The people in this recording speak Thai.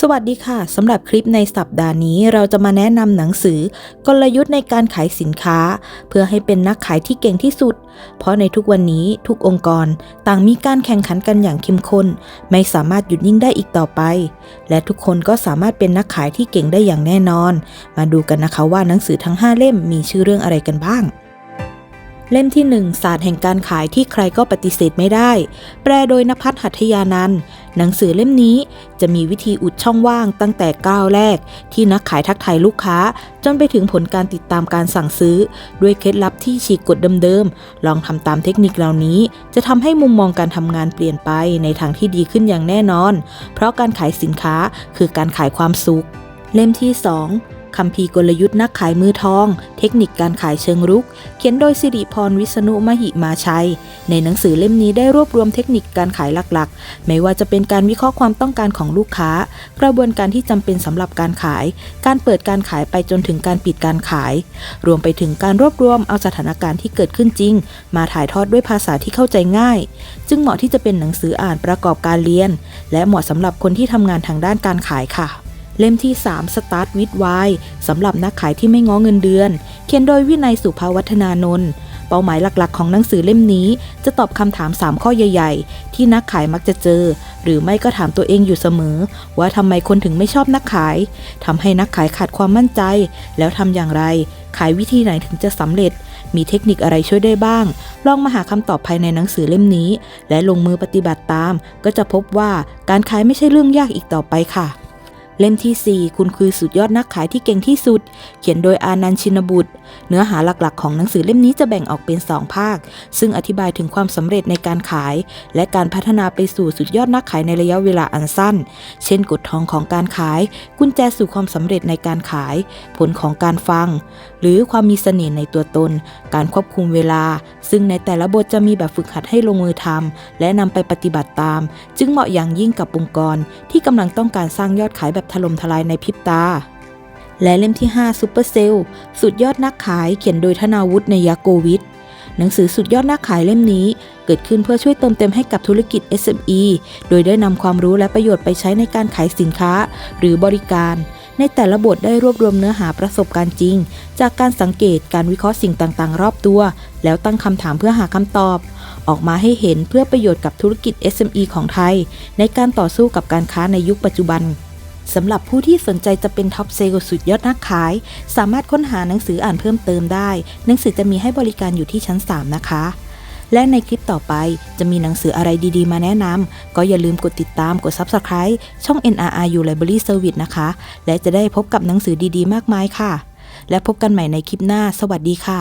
สวัสดีค่ะสำหรับคลิปในสัปดาห์นี้เราจะมาแนะนำหนังสือกลยุทธ์ในการขายสินค้า เพื่อให้เป็นนักขายที่เก่งที่สุด เพราะในทุกวันนี้ทุกองค์กรต่างมีการแข่งขันกันอย่างเข้มข้น ไม่สามารถหยุดนิ่งได้อีกต่อไป และทุกคนก็สามารถเป็นนักขายที่เก่งได้อย่างแน่นอน มาดูกันนะคะว่าหนังสือทั้ง 5 เล่มมีชื่อเรื่องอะไรกันบ้าง เล่มที่ 1 ศาสตร์แห่งการขายที่ใครก็ปฏิเสธไม่ได้ แปลโดยนภัทรหัตยานันท์หนังสือเล่มนี้จะมีวิธีอุดช่องว่างตั้งแต่ก้าวแรก ที่นักขายทักทายลูกค้า จนไปถึงผลการติดตามการสั่งซื้อ ด้วยเคล็ดลับที่ฉีกกฎเดิมๆ ลองทำตามเทคนิคเหล่านี้ จะทำให้มุมมองการทำงานเปลี่ยนไปในทางที่ดีขึ้นอย่างแน่นอน เพราะการขายสินค้าคือการขายความสุข เล่มที่ 2 คัมภีร์กลยุทธ์นักขายมือทอง เทคนิคการขายเชิงรุก เขียนโดยสิริพรวิษณุมหิมาชัย ในหนังสือเล่มนี้ได้รวบรวมเทคนิคการขายหลักๆ ไม่ว่าจะเป็นการวิเคราะห์ความต้องการของลูกค้า กระบวนการที่จำเป็นสำหรับการขาย การเปิดการขายไปจนถึงการปิดการขาย รวมไปถึงการรวบรวมเอาสถานการณ์ที่เกิดขึ้นจริง มาถ่ายทอดด้วยภาษาที่เข้าใจง่าย จึงเหมาะที่จะเป็นหนังสืออ่านประกอบการเรียน และเหมาะสำหรับคนที่ทำงานทางด้านการขายค่ะ เล่มที่ 3 Start with Why สำหรับนักขายที่ไม่ง้อเงินเดือน เขียนโดยวินัยสุภาวัฒนานนท์เป้าหมายหลักๆ ของหนังสือเล่มนี้ จะตอบคำถาม 3 ข้อใหญ่ ๆ ที่นักขายมักจะเจอ หรือไม่ก็ถามตัวเองอยู่เสมอ ว่าทำไมคนถึงไม่ชอบนักขายทำให้นักขายขาดความมั่นใจ แล้วทำอย่างไร ขายวิธีไหนถึงจะสำเร็จ มีเทคนิคอะไรช่วยได้บ้าง ลองมาหาคำตอบภายในหนังสือเล่มนี้ และลงมือปฏิบัติตาม ก็จะพบว่าการขายไม่ใช่เรื่องยากอีกต่อไปค่ะ เล่มที่ 4 คุณคือสุดยอดนักขายที่เก่งที่สุด เขียนโดยอานันชินบุตร เนื้อหาหลักๆ ของหนังสือเล่มนี้จะแบ่งออกเป็น 2 ภาค ซึ่งอธิบายถึงความสำเร็จในการขาย และการพัฒนาไปสู่สุดยอดนักขายในระยะเวลาอันสั้น เช่นกฎทองของการขาย กุญแจสู่ความสำเร็จในการขาย ผลของการฟัง หรือความมีเสน่ห์ในตัวตน การควบคุมเวลา ซึ่งในแต่ละบทจะมีแบบฝึกหัดให้ลงมือทำและนำไปปฏิบัติตาม จึงเหมาะอย่างยิ่งกับองค์กรที่กำลังต้องการสร้างยอดขายแบบถล่มทลายในพริบตา และเล่มที่5 Super c e l l สุดยอดนักขายเขียนโดยธนาวุฒิในยาโกวิทหนังสือสุดยอดนักขายเล่มนี้เกิดขึ้นเพื่อช่วยเติมเต็มให้กับธุรกิจ SME โดยได้นำความรู้และประโยชน์ไปใช้ในการขายสินค้า หรือบริการ ในแต่ละบทได้รวบรวมเนื้อหาประสบการณ์จริง จากการสังเกตการวิเคราะห์สิ่งต่างๆ รอบตัว แล้วตั้งคำถามเพื่อหาคำตอบ ออกมาให้เห็นเพื่อประโยชน์กับธุรกิจ SME ของไทย ในการต่อสู้กับการค้าในยุคปัจจุบัน สำหรับผู้ที่สนใจจะเป็นท็อปเซลล์สุดยอดนักขาย สามารถค้นหาหนังสืออ่านเพิ่มเติมได้ หนังสือจะมีให้บริการอยู่ที่ชั้น 3 นะคะ และในคลิปต่อไปจะมีหนังสืออะไรดีๆ มาแนะนำก็อย่าลืมกดติดตามกด Subscribe ช่อง NRRU Library Service นะคะ และจะได้พบกับหนังสือดีๆ มากมายค่ะ และพบกันใหม่ในคลิปหน้า สวัสดีค่ะ